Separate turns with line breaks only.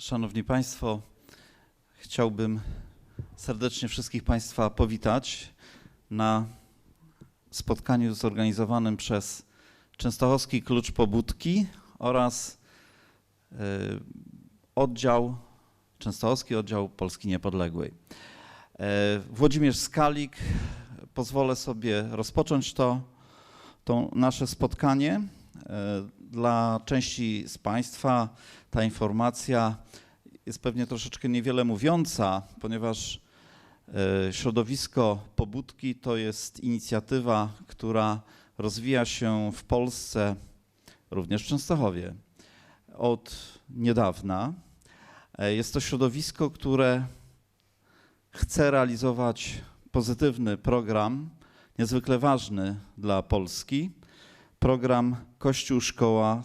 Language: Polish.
Szanowni Państwo, chciałbym serdecznie wszystkich Państwa powitać na spotkaniu zorganizowanym przez Częstochowski Klucz Pobudki oraz y, oddział, Częstochowski Oddział Polski Niepodległej. E, Włodzimierz Skalik, pozwolę sobie rozpocząć to, to nasze spotkanie. E, Dla części z Państwa ta informacja jest pewnie troszeczkę niewiele mówiąca, ponieważ e, środowisko Pobudki to jest inicjatywa, która rozwija się w Polsce, również w Częstochowie, od niedawna. E, Jest to środowisko, które chce realizować pozytywny program, niezwykle ważny dla Polski, program Kościół Szkoła